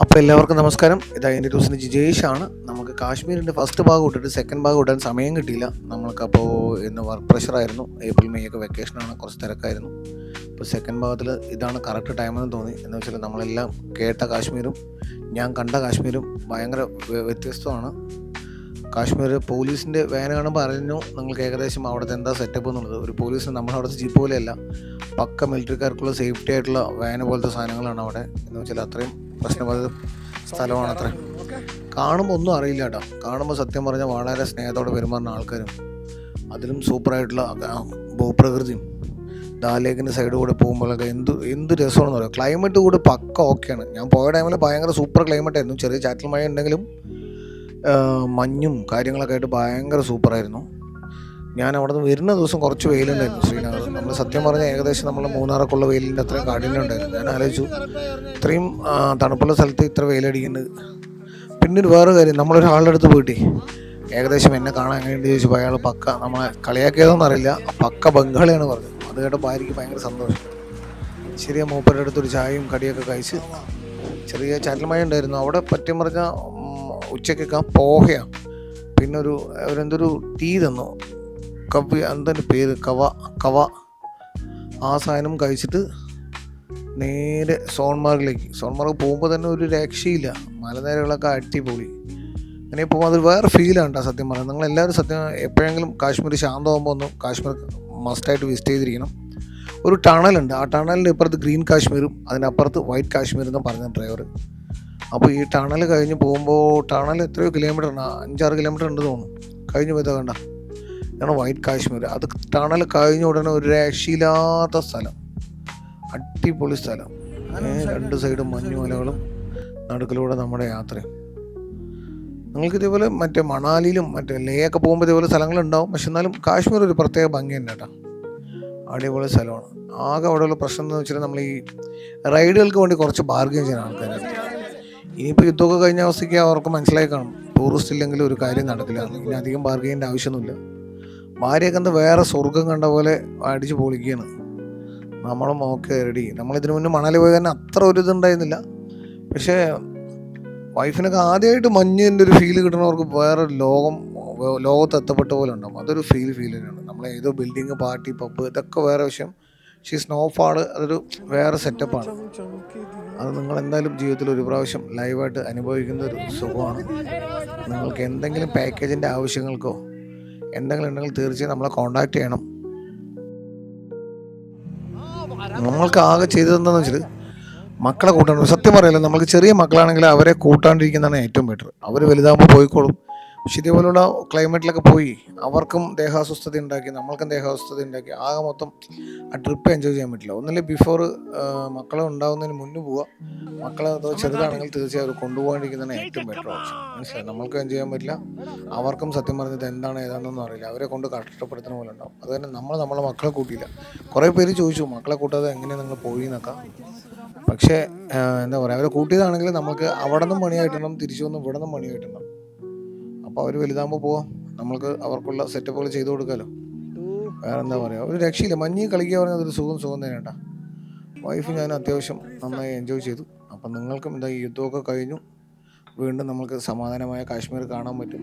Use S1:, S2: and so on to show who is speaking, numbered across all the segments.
S1: അപ്പോൾ എല്ലാവർക്കും നമസ്കാരം. ഇതാ എന്റെ ദിവസം ആണ് നമുക്ക് കാശ്മീരിന്റെ ഫസ്റ്റ് ഭാഗം ഇട്ടിട്ട് സെക്കൻഡ് ഭാഗം ഇടാൻ സമയം കിട്ടിയില്ല. നമ്മൾക്കപ്പോൾ ഇന്ന് വർക്ക് പ്രഷറായിരുന്നു ഏപ്രിൽ മെയ് ഒക്കെ വെക്കേഷനാണ് കുറച്ച് തിരക്കായിരുന്നു. അപ്പോൾ സെക്കൻഡ് ഭാഗത്തിൽ ഇതാണ് കറക്റ്റ് ടൈമെന്ന് തോന്നി. എന്ന് വെച്ചാൽ നമ്മളെല്ലാം കേട്ട കാശ്മീരും ഞാൻ കണ്ട കാശ്മീരും ഭയങ്കര വ്യത്യസ്തമാണ്. കാശ്മീർ പോലീസിന്റെ വേന കാണുമ്പോൾ അറിഞ്ഞു. നിങ്ങൾക്ക് ഏകദേശം അവിടുത്തെ എന്താ സെറ്റപ്പ് എന്നുള്ളത്. ഒരു പോലീസിന് നമ്മുടെ അവിടുത്തെ ജീപ്പ് പോലെയല്ല. പക്ക മിലിറ്ററിക്കാർക്കുള്ള സേഫ്റ്റി ആയിട്ടുള്ള വേന പോലത്തെ സാധനങ്ങളാണ് അവിടെ. എന്ന് വെച്ചാൽ അത്രയും പ്രശ്നബാധിത സ്ഥലമാണ് അത്ര കാണുമ്പോൾ ഒന്നും അറിയില്ല കേട്ടോ കാണുമ്പോൾ സത്യം പറഞ്ഞാൽ വളരെ സ്നേഹത്തോടെ പെരുമാറുന്ന ആൾക്കാരും അതിലും സൂപ്പറായിട്ടുള്ള ഭൂപ്രകൃതിയും ദാലേഖിന്റെ സൈഡ് കൂടെ പോകുമ്പോഴൊക്കെ എന്ത് എന്ത് രസമാണെന്ന് പറയുക ക്ലൈമറ്റ് കൂടെ പക്ക ഓക്കെയാണ് ഞാൻ പോയ ടൈമിൽ ഭയങ്കര സൂപ്പർ ക്ലൈമറ്റ് ആയിരുന്നു. ചെറിയ ചാറ്റൽ മഴ ഉണ്ടെങ്കിലും മഞ്ഞും കാര്യങ്ങളൊക്കെ ആയിട്ട് ഭയങ്കര സൂപ്പറായിരുന്നു ഞാൻ അവിടെ നിന്ന് വരുന്ന ദിവസം കുറച്ച് വെയിലുണ്ടായിരുന്നു ശ്രീനഗർ നമ്മൾ സത്യം പറഞ്ഞാൽ ഏകദേശം നമ്മൾ മൂന്നാറൊക്കെയുള്ള വെയിലിന്റെ അത്രയും കാഠിന്യം ഉണ്ടായിരുന്നു ഞാൻ ആലോചിച്ചു ഇത്രയും തണുപ്പുള്ള സ്ഥലത്ത് ഇത്ര വെയിലടിക്കുന്നത് പിന്നെ ഒരു വേറെ കാര്യം നമ്മളൊരാളുടെ അടുത്ത് പോയിട്ട് ഏകദേശം എന്നെ കാണാൻ എങ്ങനെയുണ്ട് ചോദിച്ചു അയാൾ പക്ക നമ്മളെ കളിയാക്കിയതെന്ന് അറിയില്ല പക്ക ബംഗാളിയാണ് പറഞ്ഞത്. അത് കേട്ടപ്പോൾ ഭാര്യയ്ക്ക് ഭയങ്കര സന്തോഷം. ശരിയാ മൂപ്പരുടെ അടുത്തൊരു ചായയും കടിയൊക്കെ കഴിച്ച് ചെറിയ ചാറ്റൽമഴ ഉണ്ടായിരുന്നു. അവിടെ പറ്റും പറഞ്ഞാൽ ഉച്ചക്കൊക്കെ പോഹയാണ്. പിന്നെ ഒരു അവരെന്തൊരു തീ തന്നു. കവി എന്താണ് പേര്? കവ കവ. ആ സാധനം കഴിച്ചിട്ട് നേരെ സോൺമാർഗിലേക്ക്. സോൺമാർഗ് പോകുമ്പോൾ തന്നെ ഒരു രക്ഷയില്ല. മലനിരകളൊക്കെ അടിപൊളി. അങ്ങനെ പോകുമ്പോൾ അതൊരു വേറെ ഫീലാണ് കേട്ടോ സത്യം പറഞ്ഞാൽ നിങ്ങൾ എല്ലാവരും സത്യം എപ്പോഴെങ്കിലും കാശ്മീർ ശാന്തമാകുമ്പോൾ ഒന്ന് കാശ്മീർ മസ്റ്റായിട്ട് വിസിറ്റ് ചെയ്തിരിക്കണം. ഒരു ടണലുണ്ട് ആ ടണലിന്റെ ഇപ്പുറത്ത് ഗ്രീൻ കാശ്മീരും അതിനപ്പുറത്ത് വൈറ്റ് കാശ്മീർ എന്ന് പറഞ്ഞ ഡ്രൈവർ അപ്പോൾ ഈ ടണൽ കഴിഞ്ഞ് പോകുമ്പോൾ ടണൽ എത്രയോ കിലോമീറ്റർ ഉണ്ട് അഞ്ചാറ് കിലോമീറ്റർ ഉണ്ട് തോന്നുന്നു. കഴിഞ്ഞ് പോയതാ കണ്ട. ഇതാണ് വൈറ്റ് കാശ്മീർ. അത് ടണൽ കഴിഞ്ഞ ഉടനെ ഒരു രക്ഷയില്ലാത്ത സ്ഥലം. അടിപൊളി സ്ഥലം. രണ്ട് സൈഡും മഞ്ഞുമലകളും നടുക്കിലൂടെ നമ്മുടെ യാത്രയും നിങ്ങൾക്ക് ഇതേപോലെ മറ്റേ മണാലിയിലും മറ്റേ ലേ ഒക്കെ പോകുമ്പോൾ ഇതേപോലെ സ്ഥലങ്ങളുണ്ടാവും. പക്ഷെ എന്നാലും കാശ്മീർ ഒരു പ്രത്യേക ഭംഗി തന്നെ കേട്ടോ. അടിപൊളി സ്ഥലമാണ്. ആകെ അവിടെയുള്ള പ്രശ്നം എന്ന് വെച്ചാൽ നമ്മൾ ഈ റൈഡുകൾക്ക് വേണ്ടി കുറച്ച് ബാർഗെയിൻ ചെയ്യുന്ന ആൾക്കാർ ഇനിയിപ്പോൾ യുദ്ധമൊക്കെ കഴിഞ്ഞ അവസ്ഥയ്ക്ക് അവർക്ക് മനസ്സിലായി കാണും. ടൂറിസ്റ്റ് ഇല്ലെങ്കിൽ ഒരു കാര്യം നടക്കില്ല. ഇനി അധികം ബാർഗെയിന്റെ ആവശ്യമൊന്നുമില്ല. ഭാര്യയൊക്കെ വേറെ സ്വർഗം കണ്ട പോലെ അടിച്ച് പൊളിക്കുകയാണ്. നമ്മളും ഓക്കെ റെഡി നമ്മളിതിന് മുന്നേ മണാലി പോയി തന്നെ അത്ര ഒരു ഇതുണ്ടായിരുന്നില്ല പക്ഷേ വൈഫിനൊക്കെ ആദ്യമായിട്ട് മഞ്ഞിന്റെ ഒരു ഫീൽ കിട്ടുന്നവർക്ക് വേറെ ലോകം ലോകത്ത് എത്തപ്പെട്ട പോലെ ഉണ്ടാവും. അതൊരു ഫീൽ ഫീൽ തന്നെയാണ്. നമ്മൾ ഏതോ ബിൽഡിങ് പാർട്ടി പബ്ബ് ഇതൊക്കെ വേറെ വിഷയം. പക്ഷേ സ്നോഫാൾ അതൊരു വേറെ സെറ്റപ്പാണ് അത് നിങ്ങൾ എന്തായാലും ജീവിതത്തിൽ ഒരു പ്രാവശ്യം ലൈവായിട്ട് അനുഭവിക്കുന്ന ഒരു സുഖമാണ്. നിങ്ങൾക്ക് എന്തെങ്കിലും പാക്കേജിന്റെ ആവശ്യങ്ങൾക്കോ എന്തെങ്കിലും ഉണ്ടെങ്കിൽ തീർച്ചയായും നമ്മളെ കോണ്ടാക്ട് ചെയ്യണം. നമ്മൾക്ക് ആകെ ചെയ്തതെന്താണെന്ന് വെച്ചാൽ മക്കളെ കൂട്ടാണ്ട് സത്യം പറയല്ലോ നമ്മൾക്ക് ചെറിയ മക്കളാണെങ്കിൽ അവരെ കൂട്ടാണ്ടിരിക്കുന്നതാണ് ഏറ്റവും ബെറ്റർ അവർ വലുതാകുമ്പോൾ പോയിക്കോളും. പക്ഷെ ഇതേപോലുള്ള ക്ലൈമറ്റിലൊക്കെ പോയി അവർക്കും ദേഹാസ്വസ്ഥത ഉണ്ടാക്കി നമ്മൾക്കും ദേഹാസ്വസ്ഥത ഉണ്ടാക്കി ആകെ മൊത്തം ആ ട്രിപ്പ് എൻജോയ് ചെയ്യാൻ പറ്റില്ല. ഒന്നല്ലേ ബിഫോർ മക്കളെ ഉണ്ടാകുന്നതിന് മുന്നേ പോവുക. മക്കളെ അതോ ചെറുതാണെങ്കിൽ തീർച്ചയായും അവർ കൊണ്ടുപോകാണ്ടിരിക്കുന്നതാണ് ഏറ്റവും ബെറ്റർ ഓപ്ഷൻ മനസ്സിലായി? നമ്മൾക്കും എൻജോയ് ചെയ്യാൻ പറ്റില്ല. അവർക്കും സത്യം പറഞ്ഞത് എന്താണ് ഏതാണെന്നൊന്നും അറിയില്ല. അവരെ കൊണ്ട് കഷ്ടപ്പെടുത്തുന്ന പോലെ ഉണ്ടാവും. അത് തന്നെ നമ്മൾ നമ്മളെ മക്കളെ കൂട്ടിയില്ല. കുറേ പേര് ചോദിച്ചു മക്കളെ കൂട്ടാതെ എങ്ങനെ നിങ്ങൾ പോയി എന്നൊക്കെ പക്ഷേ എന്താ പറയുക അവരെ കൂട്ടിയതാണെങ്കിൽ നമുക്ക് അവിടെ നിന്നും പണിയായിട്ടുണ്ടാവും തിരിച്ചു വന്ന് ഇവിടെ നിന്നും പണി കിട്ടണം അപ്പോൾ അവർ വലുതാകുമ്പോൾ പോവാം. നമ്മൾക്ക് അവർക്കുള്ള സെറ്റപ്പുകൾ ചെയ്തു കൊടുക്കാലോ. വേറെ എന്താ ഒരു രക്ഷയില്ല. മഞ്ഞ് കളിക്കുക പറഞ്ഞാൽ അതൊരു സുഖം സുഖം തന്നെയാണ്ട വൈഫ് ഞാൻ അത്യാവശ്യം നന്നായി എൻജോയ് ചെയ്തു. അപ്പം നിങ്ങൾക്കും എന്താ യുദ്ധമൊക്കെ കഴിഞ്ഞു. വീണ്ടും നമ്മൾക്ക് സമാധാനമായ കാശ്മീർ കാണാൻ പറ്റും.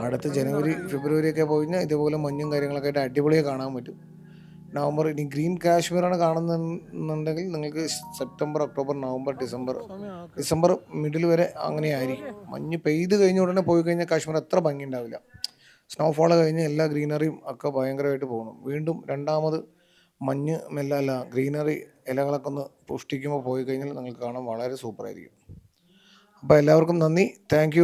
S1: അടുത്ത ജനുവരി ഫെബ്രുവരി ഒക്കെ പോയി കഴിഞ്ഞാൽ ഇതേപോലെ മഞ്ഞും കാര്യങ്ങളൊക്കെ ആയിട്ട് അടിപൊളിയായി കാണാൻ പറ്റും. നവംബർ ഇനി ഗ്രീൻ കാശ്മീറാണ് കാണുന്നുണ്ടെങ്കിൽ നിങ്ങൾക്ക് September October November December. December middle വരെ അങ്ങനെ ആയിരിക്കും മഞ്ഞ് പെയ്ത് കഴിഞ്ഞ ഉടനെ പോയി കഴിഞ്ഞാൽ കാശ്മീർ അത്ര ഭംഗി ഉണ്ടാവില്ല സ്നോഫോൾ കഴിഞ്ഞ് എല്ലാ ഗ്രീനറിയും ഒക്കെ ഭയങ്കരമായിട്ട് പോകണം വീണ്ടും രണ്ടാമത് മഞ്ഞ് മെല്ലെ അല്ല ഗ്രീനറി ഇലകളൊക്കെ ഒന്ന് പുഷ്ടിക്കുമ്പോൾ പോയി കഴിഞ്ഞാൽ നിങ്ങൾക്ക് കാണാൻ വളരെ സൂപ്പറായിരിക്കും. അപ്പോൾ എല്ലാവർക്കും നന്ദി. താങ്ക്